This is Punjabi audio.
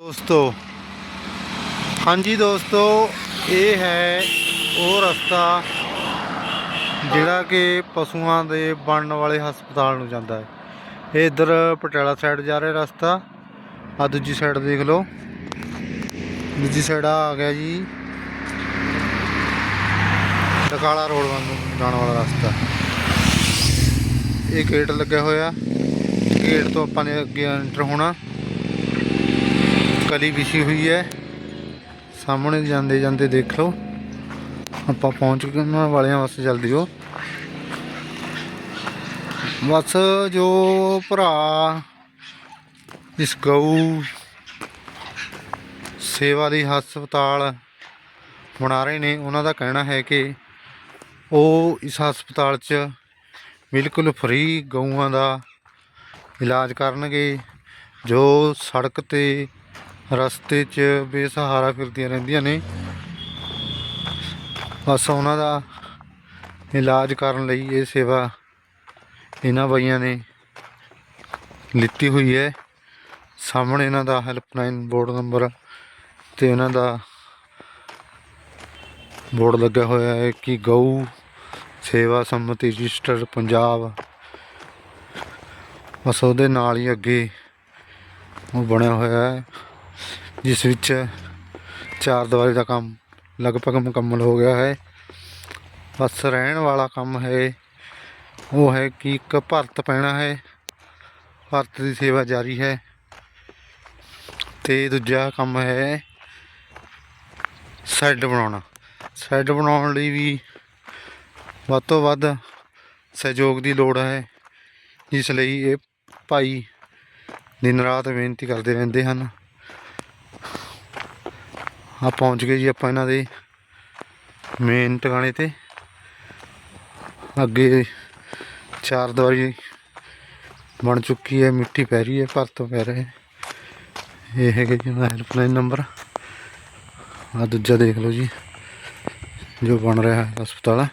ਦੋਸਤੋ, ਹਾਂਜੀ ਦੋਸਤੋ, ਇਹ ਹੈ ਉਹ ਰਸਤਾ ਜਿਹੜਾ ਕਿ ਪਸ਼ੂਆਂ ਦੇ ਬਣਨ ਵਾਲੇ ਹਸਪਤਾਲ ਨੂੰ ਜਾਂਦਾ ਹੈ। ਇਹ ਇੱਧਰ ਪਟਿਆਲਾ ਸਾਈਡ ਜਾ ਰਿਹਾ ਰਸਤਾ। ਆ ਦੂਜੀ ਸਾਈਡ ਦੇਖ ਲਓ। ਦੂਜੀ ਸਾਈਡ ਆ ਗਿਆ ਜੀ। ਟਕਾਲਾ ਰੋਡ ਵੱਲ ਜਾਣ ਵਾਲਾ ਰਸਤਾ। ਇਹ ਗੇਟ ਲੱਗਿਆ ਹੋਇਆ। ਗੇਟ ਤੋਂ ਆਪਾਂ ਨੇ ਅੱਗੇ ਐਂਟਰ ਹੋਣਾ। ਕਲੀ ਵਿਛੀ ਹੋਈ ਹੈ। ਸਾਹਮਣੇ ਜਾਂਦੇ ਜਾਂਦੇ ਦੇਖ ਲਓ। ਆਪਾਂ ਪਹੁੰਚ ਗਏ ਉਹਨਾਂ ਵਾਲਿਆਂ ਹਾਂ ਬਸ ਜਲਦੀ ਉਹ। ਬਸ ਜੋ ਭਰਾ ਇਸ ਗਊ ਸੇਵਾ ਲਈ ਹਸਪਤਾਲ ਬਣਾ ਰਹੇ ਨੇ, ਉਹਨਾਂ ਦਾ ਕਹਿਣਾ ਹੈ ਕਿ ਉਹ ਇਸ ਹਸਪਤਾਲ 'ਚ ਬਿਲਕੁਲ ਫ੍ਰੀ ਗਊਆਂ ਦਾ ਇਲਾਜ ਕਰਨਗੇ, ਜੋ ਸੜਕ ਤੇ ਰਸਤੇ 'ਚ ਬੇਸਹਾਰਾ ਫਿਰਦੀਆਂ ਰਹਿੰਦੀਆਂ ਨੇ। ਬਸ ਉਹਨਾਂ ਦਾ ਇਲਾਜ ਕਰਨ ਲਈ ਇਹ ਸੇਵਾ ਇਹਨਾਂ ਬਾਈਆਂ ਨੇ ਲਿੱਤੀ ਹੋਈ ਹੈ। ਸਾਹਮਣੇ ਇਹਨਾਂ ਦਾ ਹੈਲਪਲਾਈਨ ਬੋਰਡ ਨੰਬਰ ਤੇ ਇਹਨਾਂ ਦਾ ਬੋਰਡ ਲੱਗਿਆ ਹੋਇਆ ਹੈ ਕਿ ਗਊ ਸੇਵਾ ਸੰਮਤੀ ਰਜਿਸਟਰ ਪੰਜਾਬ। ਬਸ ਉਹਦੇ ਨਾਲ ਹੀ ਅੱਗੇ ਉਹ ਬਣਿਆ ਹੋਇਆ ਹੈ। ਜਿਸ ਵਿੱਚ ਚਾਰ ਦੀਵਾਰੀ ਦਾ ਕੰਮ ਲਗਭਗ ਮੁਕੰਮਲ ਹੋ ਗਿਆ ਹੈ। ਬਸ ਰਹਿਣ ਵਾਲਾ ਕੰਮ ਹੈ। ਉਹ ਹੈ ਕਿ ਇੱਕ ਭਰਤ ਪੈਣਾ ਹੈ। ਭਰਤ ਦੀ ਸੇਵਾ ਜਾਰੀ ਹੈ। ਤੇ ਦੂਜਾ ਕੰਮ ਹੈ ਸ਼ੈੱਡ ਬਣਾਉਣਾ। ਸ਼ੈੱਡ ਬਣਾਉਣ ਲਈ ਵੀ ਵੱਧ ਤੋਂ ਵੱਧ ਸਹਿਯੋਗ ਦੀ ਲੋੜ ਹੈ। ਇਸ ਲਈ ਇਹ ਭਾਈ ਦਿਨ ਰਾਤ ਮਿਹਨਤੀ ਕਰਦੇ ਰਹਿੰਦੇ ਹਨ। ਆ ਪਹੁੰਚ ਗਏ ਜੀ ਆਪਾਂ ਇਹਨਾਂ ਦੇ ਮੇਨ ਟਿਕਾਣੇ ਤੇ। ਅੱਗੇ ਚਾਰ ਦੀਵਾਰੀ ਬਣ ਚੁੱਕੀ ਹੈ, ਮਿੱਟੀ ਪੈ ਰਹੀ ਹੈ ਭਰਤ ਪੈ ਰਿਹਾ। ਇਹ ਹੈਗਾ ਜੀ ਉਹਦਾ ਹੈਲਪਲਾਈਨ ਨੰਬਰ ਆ ਦੂਜਾ ਦੇਖ ਲਓ ਜੀ, ਜੋ ਬਣ ਰਿਹਾ ਹੈ ਹਸਪਤਾਲ।